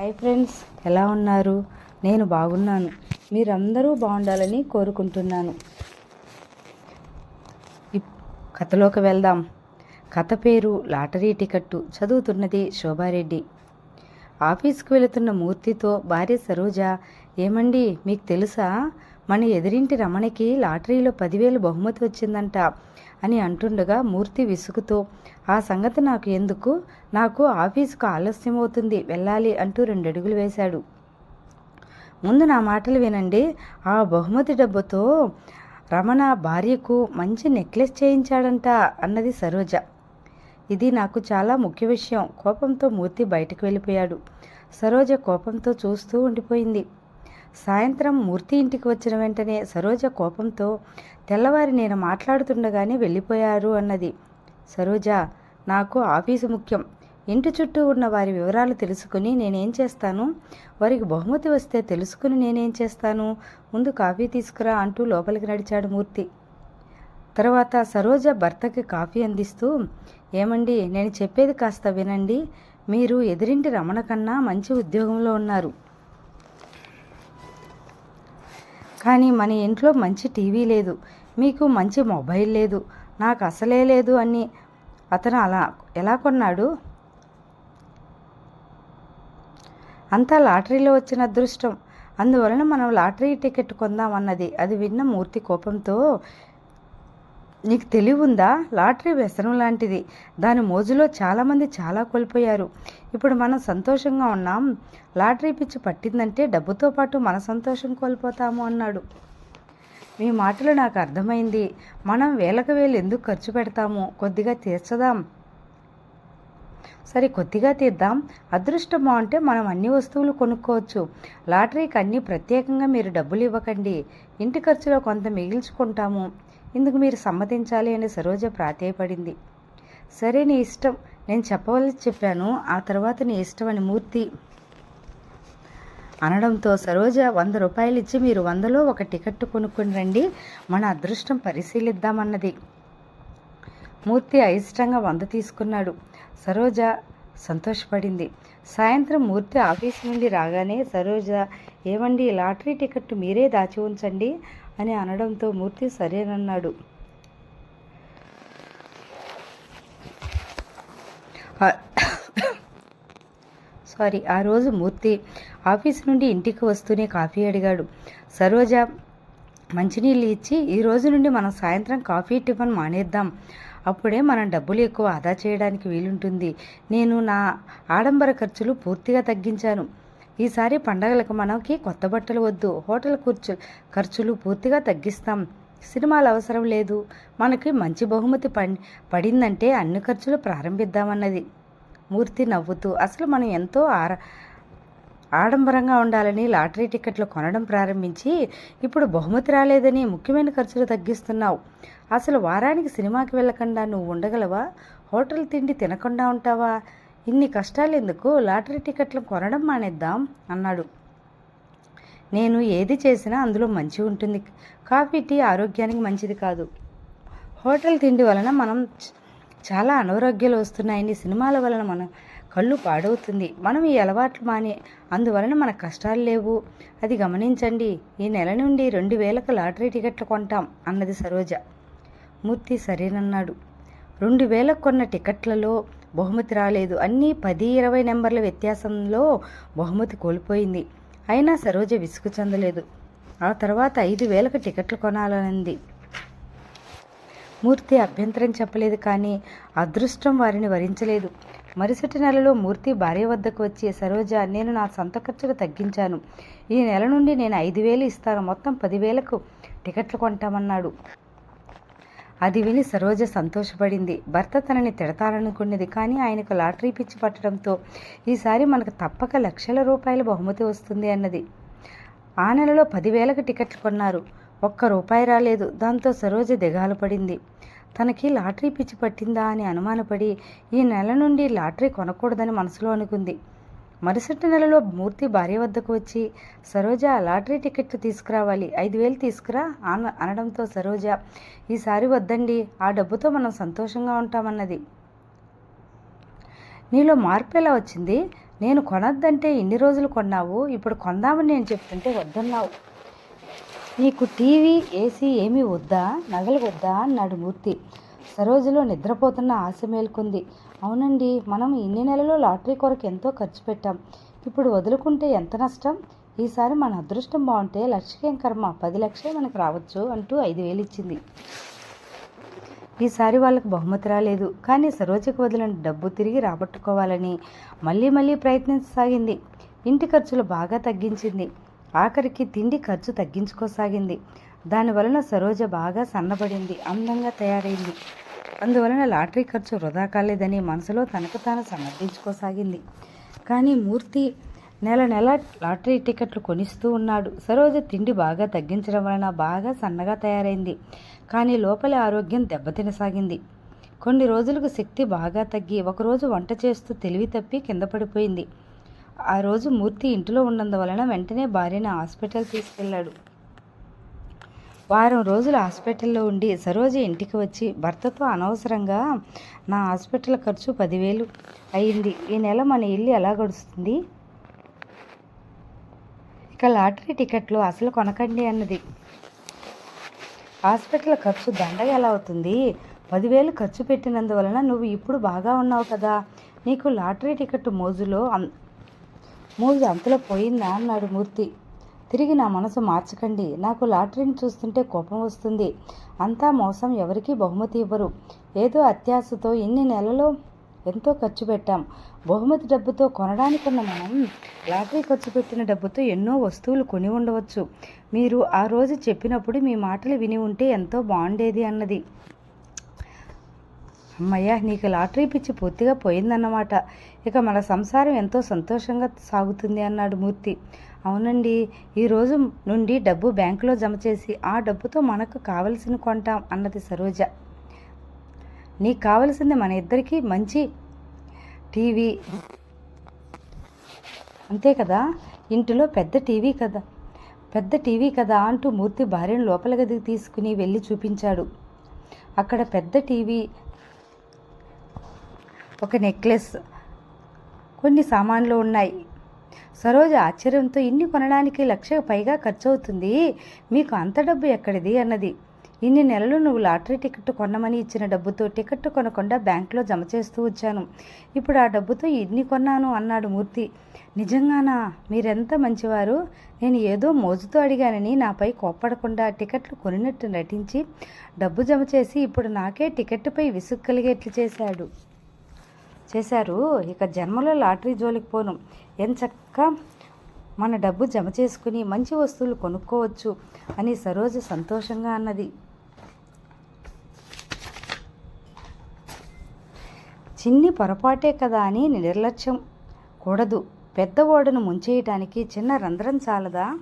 Hi friends ఎలా ఉన్నారు? నేను బాగున్నాను. మీరందరూ బాగుండాలని కోరుకుంటున్నాను. కథలోకి వెళ్దాం. కథ పేరు లాటరీ టికెట్టు. చదువుతున్నది శోభారెడ్డి. ఆఫీస్కి వెళుతున్న మూర్తితో భార్య సరోజ ఏమండి మీకు తెలుసా? మన ఎదిరింటి రమణకి లాటరీలో పదివేలు బహుమతి వచ్చిందంట. అని అంటుండగా మూర్తి విసుగుతో ఆ సంగతి నాకు ఎందుకు? నాకు ఆఫీసుకు ఆలస్యం అవుతుంది. వెళ్ళాలి అంటూ రెండు అడుగులు వేశాడు. ముందు నా మాటలు వినండి. ఆ బహుమతి డబ్బుతో రమణ భార్యకు మంచి నెక్లెస్ చేయించాడంట అన్నది సరోజ. ఇది నాకు చాలా ముఖ్య విషయం. కోపంతో మూర్తి బయటకు వెళ్ళిపోయాడు. సరోజ కోపంతో చూస్తూ ఉండిపోయింది. సాయంత్రం మూర్తి ఇంటికి వచ్చిన వెంటనే సరోజ కోపంతో తెల్లవారి నేను మాట్లాడుతుండగానే వెళ్ళిపోయారు అన్నది. సరోజ నాకు ఆఫీసు ముఖ్యం. ఇంటి చుట్టూ ఉన్న వారి వివరాలు తెలుసుకుని నేనేం చేస్తాను? వారికి బహుమతి వస్తే తెలుసుకుని నేనేం చేస్తాను? ముందు కాఫీ తీసుకురా అంటూ లోపలికి నడిచాడు మూర్తి. తర్వాత సరోజ భర్తకి కాఫీ అందిస్తూ ఏమండి నేను చెప్పేది కాస్త వినండి. మీరు ఎదిరింటి రమణ కన్నా మంచి ఉద్యోగంలో ఉన్నారు. కానీ మన ఇంట్లో మంచి టీవీ లేదు. మీకు మంచి మొబైల్ లేదు. నాకు అసలే లేదు అని అతను అలా ఎలా కొన్నాడు? అంతా లాటరీలో వచ్చిన అదృష్టం. అందువలన మనం లాటరీ టికెట్ కొందామన్నది అది విన్న మూర్తి కోపంతో నీకు తెలివుందా? లాటరీ వ్యసనం లాంటిది. దాని మోజులో చాలామంది చాలా కోల్పోయారు. ఇప్పుడు మనం సంతోషంగా ఉన్నాం. లాటరీ పిచ్చి పట్టిందంటే డబ్బుతో పాటు మన సంతోషం కోల్పోతాము అన్నాడు. మీ మాటలు నాకు అర్థమైంది. మనం వేలకు వేలు ఎందుకు ఖర్చు పెడతాము? కొద్దిగా తీర్చదాం. సరే కొద్దిగా తీద్దాం. అదృష్టం బాగుంటే మనం అన్ని వస్తువులు కొనుక్కోవచ్చు. లాటరీకి అన్నీ ప్రత్యేకంగా మీరు డబ్బులు ఇవ్వకండి. ఇంటి ఖర్చులో కొంత మిగిల్చుకుంటాము. ఇందుకు మీరు సమ్మతించాలి అని సరోజ ప్రాధేయపడింది. సరే నీ ఇష్టం నేను చెప్పవలసి చెప్పాను ఆ తర్వాత నీ ఇష్టం అని మూర్తి అనడంతో సరోజ వంద రూపాయలు ఇచ్చి మీరు వందలో ఒక టికెట్ కొనుక్కొని రండి మన అదృష్టం పరిశీలిద్దామన్నది. మూర్తి అయిష్టంగా వంద తీసుకున్నాడు. సరోజ సంతోషపడింది. సాయంత్రం మూర్తి ఆఫీస్ నుండి రాగానే సరోజ ఏమండి లాటరీ టికెట్ మీరే దాచి ఉంచండి అని అనడంతో మూర్తి సరేనన్నాడు. సారీ ఆ రోజు మూర్తి ఆఫీస్ నుండి ఇంటికి వస్తూనే కాఫీ అడిగాడు. సరోజ మంచినీళ్ళు ఇచ్చి ఈ రోజు నుండి మనం సాయంత్రం కాఫీ టిఫిన్ మానేద్దాం. అప్పుడే మనం డబ్బులు ఎక్కువ ఆదా చేయడానికి వీలుంటుంది. నేను నా ఆడంబర ఖర్చులు పూర్తిగా తగ్గించాను. ఈసారి పండగలకు మనకి కొత్త బట్టలు వద్దు హోటల్ ఖర్చు ఖర్చులు పూర్తిగా తగ్గిస్తాం. సినిమాలు అవసరం లేదు. మనకి మంచి బహుమతి పడి పడిందంటే అన్ని ఖర్చులు ప్రారంభిద్దామన్నది. మూర్తి నవ్వుతూ అసలు మనం ఎంతో ఆర ఆడంబరంగా ఉండాలని లాటరీ టికెట్లు కొనడం ప్రారంభించి ఇప్పుడు బహుమతి రాలేదని ముఖ్యమైన ఖర్చులు తగ్గిస్తున్నావు. అసలు వారానికి సినిమాకి వెళ్ళకుండా నువ్వు ఉండగలవా? హోటల్ తిండి తినకుండా ఉంటావా? ఇన్ని కష్టాలు ఎందుకు లాటరీ టికెట్లు కొనడం మానేద్దాం అన్నాడు. నేను ఏది చేసినా అందులో మంచి ఉంటుంది. కాఫీ టీ ఆరోగ్యానికి మంచిది కాదు. హోటల్ తిండి వలన మనం చాలా అనారోగ్యాలు వస్తున్నాయని సినిమాల వలన మన కళ్ళు పాడవుతుంది. మనం ఈ అలవాట్లు మానే అందువలన మన కష్టాలు లేవు. అది గమనించండి. ఈ నెల నుండి రెండు వేలకు లాటరీ టికెట్లు కొంటాం అన్నది సరోజ. మూర్తి సరేనన్నాడు. రెండు వేలకు కొన్న టికెట్లలో బహుమతి రాలేదు. అన్నీ పది ఇరవై నెంబర్ల వ్యత్యాసంలో బహుమతి కోల్పోయింది. అయినా సరోజ విసుగు చెందలేదు. ఆ తర్వాత ఐదు వేలకు టికెట్లు కొనాలనింది. మూర్తి అభ్యంతరం చెప్పలేదు కానీ అదృష్టం వారిని వరించలేదు. మరుసటి నెలలో మూర్తి భార్య వద్దకు వచ్చి సరోజ నేను నా సొంత ఖర్చులు తగ్గించాను. ఈ నెల నుండి నేను ఐదు వేలు ఇస్తాను. మొత్తం పదివేలకు టికెట్లు కొంటామన్నాడు. అది విని సరోజ సంతోషపడింది. భర్త తనని తిడతారనుకున్నది కానీ ఆయనకు లాటరీ పిచ్చి పట్టడంతో ఈసారి మనకు తప్పక లక్షల రూపాయల బహుమతి వస్తుంది అన్నది. ఆ నెలలో పదివేలకు టికెట్లు కొన్నారు. ఒక్క రూపాయి రాలేదు. దాంతో సరోజ దిగాలు పడింది. తనకి లాటరీ పిచ్చి పట్టిందా అని అనుమానపడి ఈ నెల నుండి లాటరీ కొనకూడదని మనసులో అనుకుంది. మరుసటి నెలలో మూర్తి భార్య వద్దకు వచ్చి సరోజ లాటరీ టికెట్లు తీసుకురావాలి. ఐదు వేలు తీసుకురా అన అనడంతో సరోజ ఈసారి వద్దండి. ఆ డబ్బుతో మనం సంతోషంగా ఉంటామన్నది. నీలో మార్పు ఎలా వచ్చింది? నేను కొనద్దంటే ఇన్ని రోజులు కొన్నావు. ఇప్పుడు కొందామని నేను చెప్తుంటే వద్దన్నావు. నీకు టీవీ ఏసీ ఏమీ వద్దా? నగలు వద్దా? అన్నాడు మూర్తి. సరోజులో నిద్రపోతున్న ఆశ మేల్కొంది. అవునండి మనం ఇన్ని నెలలు లాటరీ కొరకు ఎంతో ఖర్చు పెట్టాం. ఇప్పుడు వదులుకుంటే ఎంత నష్టం? ఈసారి మన అదృష్టం బాగుంటే లక్షకేం కర్మ పది లక్షలే మనకు రావచ్చు అంటూ ఐదు వేలు ఇచ్చింది. ఈసారి వాళ్ళకు బహుమతి రాలేదు. కానీ సరోజకు వదిలిన డబ్బు తిరిగి రాబట్టుకోవాలని మళ్ళీ మళ్ళీ ప్రయత్నించసాగింది. ఇంటి ఖర్చులు బాగా తగ్గించింది. ఆఖరికి తిండి ఖర్చు తగ్గించుకోసాగింది. దానివలన సరోజ బాగా సన్నబడింది అందంగా తయారైంది. అందువలన లాటరీ ఖర్చు వృధా కాలేదని మనసులో తనకు తాను సమర్థించుకోసాగింది. కానీ మూర్తి నెల నెల లాటరీ టికెట్లు కొనిస్తూ ఉన్నాడు. సరోజ తిండి బాగా తగ్గించడం వలన బాగా సన్నగా తయారైంది. కానీ లోపలి ఆరోగ్యం దెబ్బతినసాగింది. కొన్ని రోజులకు శక్తి బాగా తగ్గి ఒకరోజు వంట చేస్తూ తెలివి తప్పి కింద పడిపోయింది. ఆ రోజు మూర్తి ఇంటిలో ఉన్నందువలన వెంటనే భార్యను హాస్పిటల్ తీసుకెళ్ళాడు. వారం రోజులు హాస్పిటల్లో ఉండి సరోజ ఇంటికి వచ్చి భర్తతో అనవసరంగా నా హాస్పిటల్ ఖర్చు పదివేలు అయింది. ఈ నెల మన ఇల్లు ఎలా గడుస్తుంది? ఇక లాటరీ టికెట్లు అసలు కొనకండి అన్నది. హాస్పిటల్ ఖర్చు దండగా ఎలా అవుతుంది? పదివేలు ఖర్చు పెట్టినందువలన నువ్వు ఇప్పుడు బాగా ఉన్నావు కదా. నీకు లాటరీ టికెట్ మోజులో అం- మోజు అంతలో పోయిందా? అన్నాడు మూర్తి. తిరిగి నా మనసు మార్చకండి. నాకు లాటరీని చూస్తుంటే కోపం వస్తుంది. అంతా మోసం ఎవరికీ బహుమతి ఇవ్వరు. ఏదో అత్యాశతో ఇన్ని నెలలో ఎంతో ఖర్చు పెట్టాం. బహుమతి డబ్బుతో కొనడానికన్న మనం లాటరీ ఖర్చు పెట్టిన డబ్బుతో ఎన్నో వస్తువులు కొని ఉండవచ్చు. మీరు ఆ రోజు చెప్పినప్పుడు మీ మాటలు విని ఉంటే ఎంతో బాగుండేది అన్నది. అమ్మయ్య నీకు లాటరీ పిచ్చి పూర్తిగా పోయిందన్నమాట. ఇక మన సంసారం ఎంతో సంతోషంగా సాగుతుంది అన్నాడు మూర్తి. అవునండి. ఈ రోజు నుండి డబ్బు బ్యాంకులో జమ చేసి ఆ డబ్బుతో మనకు కావలసిన కొంటాం అన్నది సరోజ. నీకు కావలసింది మన ఇద్దరికీ మంచి టీవీ. అంతే కదా? ఇంటిలో పెద్ద టీవీ కదా? పెద్ద టీవీ కదా అంటూ మూర్తి భార్యను లోపల గదికి తీసుకుని వెళ్ళి చూపించాడు. అక్కడ పెద్ద టీవీ ఒక నెక్లెస్ కొన్ని సామాన్లు ఉన్నాయి. సరోజ ఆశ్చర్యంతో ఇన్ని కొనడానికి లక్షకు పైగా ఖర్చు అవుతుంది మీకు అంత డబ్బు ఎక్కడిది? అన్నది. ఇన్ని నెలలు నువ్వు లాటరీ టికెట్ కొనమని ఇచ్చిన డబ్బుతో టికెట్ కొనకుండా బ్యాంకులో జమ చేస్తూ వచ్చాను. ఇప్పుడు ఆ డబ్బుతో ఇన్ని కొన్నాను అన్నాడు మూర్తి. నిజంగానా? మీరెంత మంచివారు? నేను ఏదో మోజుతో అడిగానని నాపై కోప్పడకుండా టికెట్లు కొనినట్టు నటించి డబ్బు జమ చేసి ఇప్పుడు నాకే టికెట్పై విసుగు కలిగేట్లు చేశాడు. చేశారు. ఇక జన్మలో లాటరీ జోలికి పోను. ఎంచక్క మన డబ్బు జమ చేసుకుని మంచి వస్తువులు కొనుక్కోవచ్చు అని సరోజ సంతోషంగా అన్నది. చిన్ని పొరపాటే కదా అని నిర్లక్ష్యం. కూడదు. పెద్ద ఓడను ముంచేయటానికి చిన్న రంధ్రం చాలదా?